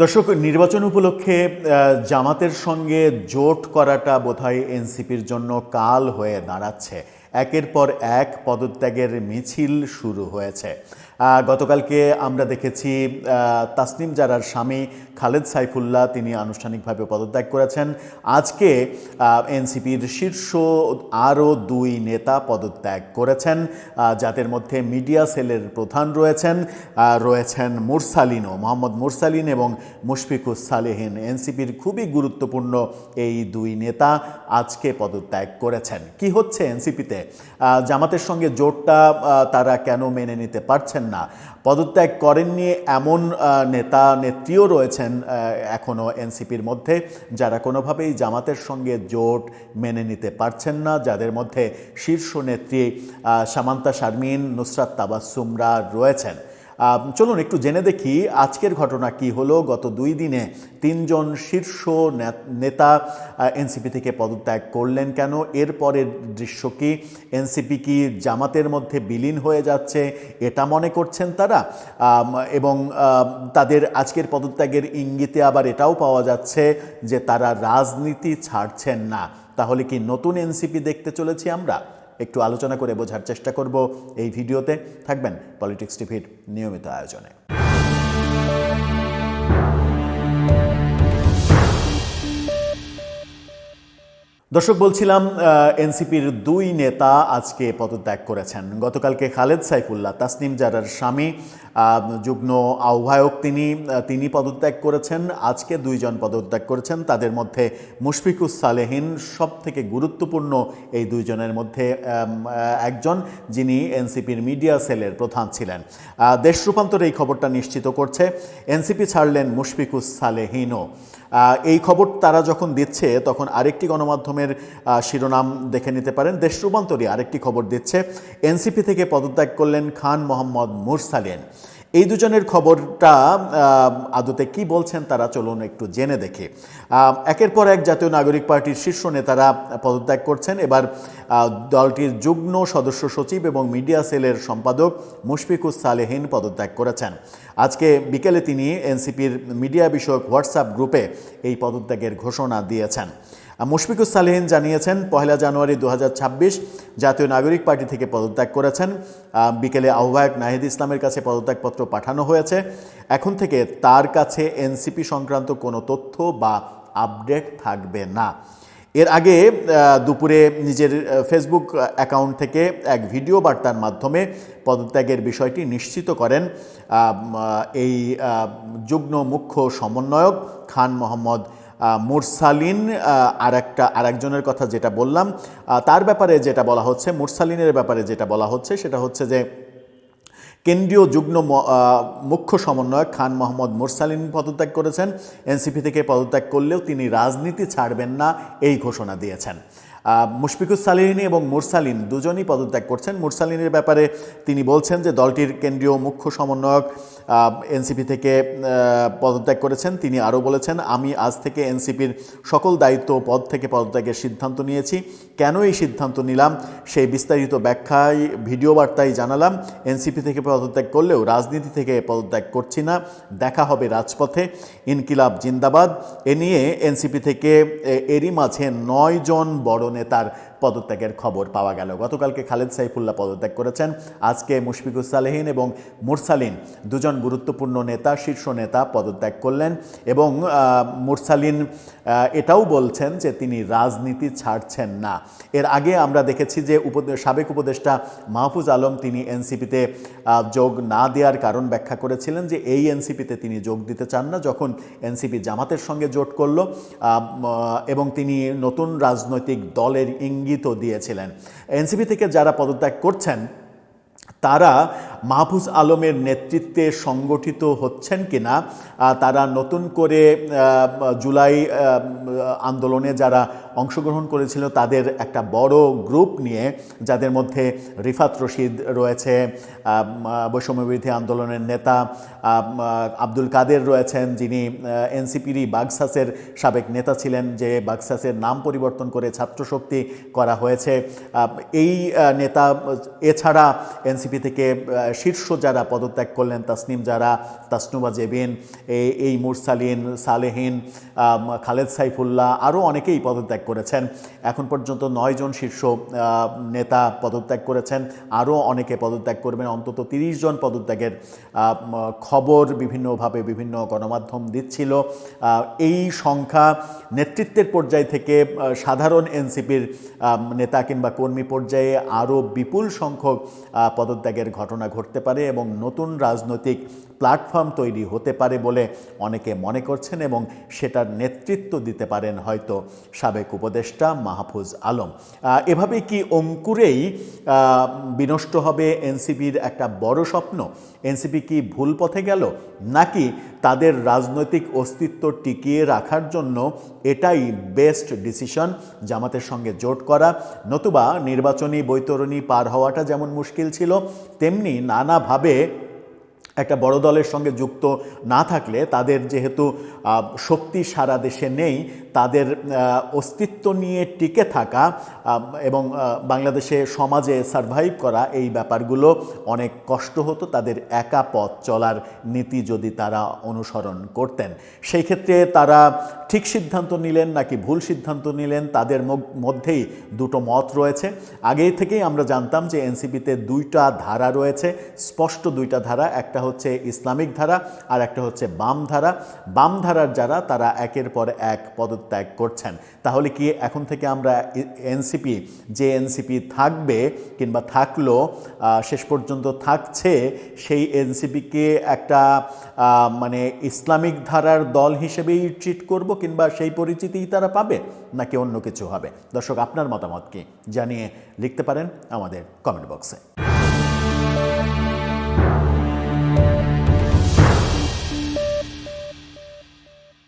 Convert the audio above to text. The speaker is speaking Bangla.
দর্শক, নির্বাচন উপলক্ষে জামাতের সঙ্গে জোট করাটা বোধহয় এনসিপির জন্য কাল হয়ে দাঁড়াচ্ছে। একের পর এক পদত্যাগের মিছিল শুরু হয়েছে। গতকালকে আমরা দেখেছি তাসনিম জারার স্বামী খালেদ সাইফুল্লাহ তিনি আনুষ্ঠানিকভাবে পদত্যাগ করেছেন। আজকে এনসিপির শীর্ষ আরও দুই নেতা পদত্যাগ করেছেন যাদের মধ্যে মিডিয়া সেলের প্রধান রয়েছেন রয়েছেন মুরসালিনও, মোহাম্মদ মুরসালিন এবং মুশফিকুস সালেহিন। এনসিপির খুবই গুরুত্বপূর্ণ এই দুই নেতা আজকে পদত্যাগ করেছেন। কি হচ্ছে এনসিপিতে? জামাতের সঙ্গে জোটটা তারা কেন মেনে নিতে পারছেন না। পদত্যাগ করেননি এমন নেতা, নেত্রীও রয়েছেন এখনও এনসিপির মধ্যে, যারা কোনোভাবেই জামাতের সঙ্গে জোট মেনে নিতে পারছেন না, যাদের মধ্যে শীর্ষ নেত্রী সামান্তা শারমিন, নুসরাত তাবাসুমরা রয়েছেন। চলুন একটু জেনে দেখি আজকের ঘটনা কি হলো। গত দুই দিনে তিনজন শীর্ষ নেতা এনসিপি থেকে পদত্যাগ করলেন কেন? এরপরের দৃশ্য কি? এনসিপি কি জামাতের মধ্যে বিলীন হয়ে যাচ্ছে? এটা মনে করছেন তারা? এবং তাদের আজকের পদত্যাগের ইঙ্গিতে আবার এটাও পাওয়া যাচ্ছে যে তারা রাজনীতি ছাড়ছেন না। তাহলে কি নতুন এনসিপি দেখতে চলেছি আমরা? একটু আলোচনা করে বোঝার চেষ্টা করব এই ভিডিওতে। থাকবেন পলিটিক্স টিভির নিয়মিত আয়োজনে। দর্শক, বলছিলাম এনসিপির দুই নেতা আজকে পদত্যাগ করেছেন। গতকালকে খালেদ সাইফুল্লাহ, তাসনিম জারার স্বামী যুগ্ম আহ্বায়ক তিনি তিনি পদত্যাগ করেছেন। আজকে দুইজন পদত্যাগ করেছেন। তাদের মধ্যে মুশফিকুস সালেহিন সব থেকে গুরুত্বপূর্ণ এই দুইজনের মধ্যে একজন যিনি এনসিপির মিডিয়া সেলের প্রধান ছিলেন। দেশ রূপান্তর এই খবরটা নিশ্চিত করছে। এনসিপি ছাড়লেন মুশফিকুস সালেহিনও। এই খবর তারা যখন দিচ্ছে, তখন আরেকটি গণমাধ্যমের আহ, শিরোনাম দেখে নিতে পারেন। দেশ রূপান্তরী আরেকটি খবর দিচ্ছে। এনসিপি থেকে পদত্যাগ করলেন খান মোহাম্মদ মুরসালিন। এই দুজনের খবরটা আদতে কি বলছেন তারা চলুন একটু জেনে দেখি। একের পর এক জাতীয় নাগরিক পার্টির শীর্ষ নেতারা পদত্যাগ করছেন। এবার দলটির যুগ্ম সদস্য সচিব এবং মিডিয়া সেলের সম্পাদক মুশফিকুস সালেহিন পদত্যাগ করেছেন। আজকে বিকেলে তিনি এনসিপির মিডিয়া বিষয়ক হোয়াটসঅ্যাপ গ্রুপে এই পদত্যাগের ঘোষণা দিয়েছেন। আহ, মুশফিকুস সালেহিন জানিয়েছেন পহেলা জানুয়ারি দু হাজার ছাব্বিশ জাতীয় নাগরিক পার্টি থেকে পদত্যাগ করেছেন। বিকেলে আহ্বায়ক নাহিদ ইসলামের কাছে পদত্যাগপত্র পাঠানো হয়েছে। এখন থেকে তার কাছে এনসিপি সংক্রান্ত কোনো তথ্য বা আপডেট থাকবে না। এর আগে দুপুরে নিজের ফেসবুক অ্যাকাউন্ট থেকে এক ভিডিও বার্তার মাধ্যমে পদত্যাগের বিষয়টি নিশ্চিত করেন। এই যুগ্ম মুখ্য সমন্বয়ক খান মোহাম্মদ মুরসালিন আর একটা আর একজনের কথা যেটা বললাম তার ব্যাপারে যেটা বলা হচ্ছে, মুরসালিনের ব্যাপারে যেটা বলা হচ্ছে, সেটা হচ্ছে যে কেন্দ্রীয় যুগ্ম মুখ্য সমন্বয়ক খান মোহাম্মদ মুরসালিন পদত্যাগ করেছেন। এনসিপি থেকে পদত্যাগ করলেও তিনি রাজনীতি ছাড়বেন না, এই ঘোষণা দিয়েছেন। মুশফিকুস সালিহিনী এবং মুরসালিন দুজনই পদত্যাগ করছেন। মুরসালিনের ব্যাপারে তিনি বলছেন যে দলটির কেন্দ্রীয় মুখ্য সমন্বয়ক এনসিপি থেকে পদত্যাগ করেছেন। তিনি আরও বলেছেন, আমি আজ থেকে এনসিপির সকল দায়িত্ব পদ থেকে পদত্যাগের সিদ্ধান্ত নিয়েছি। কেন এই সিদ্ধান্ত নিলাম? সেই বিস্তারিত ব্যাখ্যায় ভিডিও বার্তায় জানালাম। এনসিপি থেকে পদত্যাগ করলেও রাজনীতি থেকে পদত্যাগ করছি না। দেখা হবে রাজপথে। ইনকিলাব জিন্দাবাদ। এ নিয়ে এনসিপি থেকে এরই মাঝে নয় জন বড় নেতার পদত্যাগের খবর পাওয়া গেল। গতকালকে খালেদ সাইফুল্লাহ পদত্যাগ করেছেন। আজকে মুশফিকুস সালেহীন এবং মুরসালিন দুজন গুরুত্বপূর্ণ নেতা, শীর্ষ নেতা পদত্যাগ করলেন এবং মুরসালিন এটাও বলছেন যে তিনি রাজনীতি ছাড়ছেন না। এর আগে আমরা দেখেছি যে সাবেক উপদেষ্টা মাহফুজ আলম তিনি এনসিপিতে যোগ না দেওয়ার কারণ ব্যাখ্যা করেছিলেন যে এই এনসিপিতে তিনি যোগ দিতে চান না। যখন এনসিপি জামাতের সঙ্গে জোট করল এবং তিনি নতুন রাজনৈতিক দলের ইঙ্গিতও দিয়েছিলেন। এনসিপি থেকে যারা পদত্যাগ করছেন তারা মাহফুজ আলমের নেতৃত্বে সংগঠিত হচ্ছেন কিনা তারা নতুন করে জুলাই আন্দোলনে যারা অংশগ্রহণ করেছিল, তাদের একটা বড় গ্রুপ নিয়ে, যাদের মধ্যে রিফাত রশিদ রয়েছে বৈষম্যবিরোধী আন্দোলনের নেতা আব্দুল কাদের রয়েছেন, যিনি এনসিপিরই বাগসাসের সাবেক নেতা ছিলেন, যে বাগসাসের নাম পরিবর্তন করে ছাত্রশক্তি করা হয়েছে। এই নেতা, এছাড়া এনসিপি থেকে শীর্ষ যারা পদত্যাগ করলেন, তাসনিম যারা, তাসনুবা জেবিন এই মুরসালিন, সালেহিন খালেদ সাইফুল্লাহ আরও অনেকেই পদত্যাগ করেছেন। এখন পর্যন্ত নয় জন শীর্ষ নেতা পদত্যাগ করেছেন। আরও অনেকে পদত্যাগ করবেন। অন্তত তিরিশ জন পদত্যাগের খবর বিভিন্নভাবে বিভিন্ন গণমাধ্যম দিচ্ছিল। এই সংখ্যা নেতৃত্বের পর্যায় থেকে সাধারণ এনসিপির নেতা কিংবা কর্মী পর্যায়ে আরও বিপুল সংখ্যক পদত্যাগের ঘটনা ঘটতে পারে এবং নতুন রাজনৈতিক প্ল্যাটফর্ম তৈরি হতে পারে বলে অনেকে মনে করছেন এবং সেটার নেতৃত্ব দিতে পারেন হয়তো সাবেক উপদেষ্টা মাহফুজ আলম। এভাবে কি অঙ্কুরেই বিনষ্ট হবে এনসিপির একটা বড় স্বপ্ন? এনসিপি কি ভুল পথে গেল? নাকি তাদের রাজনৈতিক অস্তিত্ব টিকিয়ে রাখার জন্য এটাই বেস্ট ডিসিশন জামাতের সঙ্গে জোট করা। নতুবা নির্বাচনী বৈতরণী পার হওয়াটা যেমন মুশকিল ছিল, তেমনি নানাভাবে একটা বড় দলের সঙ্গে যুক্ত না থাকলে তাদের যেহেতু শক্তি সারা দেশে নেই, তাদের অস্তিত্ব নিয়ে টিকে থাকা এবং বাংলাদেশে সমাজে সারভাইভ করা এই ব্যাপারগুলো অনেক কষ্ট হতো তাদের একা পথ চলার নীতি যদি তারা অনুসরণ করতেন। সেই ক্ষেত্রে তারা ঠিক সিদ্ধান্ত নিলেন নাকি ভুল সিদ্ধান্ত নিলেন? তাদের মধ্যেই দুটো মত রয়েছে। আগেই থেকেই আমরা জানতাম যে এনসিপিতে দুইটা ধারা রয়েছে। স্পষ্ট দুইটা ধারা, একটা হচ্ছে ইসলামিক ধারা আর একটা হচ্ছে বাম ধারা। বাম ধারার যারা, তারা একের পর এক পদত্যাগ করছেন। তাহলে কি এখন থেকে আমরা এনসিপি, যে এনসিপি থাকবে কিংবা থাকল শেষ পর্যন্ত থাকছে, সেই এনসিপিকে একটা মানে ইসলামিক ধারার দল হিসেবেই ট্রিট করব কিংবা সেই পরিচিতিই তারা পাবে, নাকি অন্য কিছু হবে? দর্শক, আপনার মতামত কি জানিয়ে লিখতে পারেন আমাদের কমেন্ট বক্সে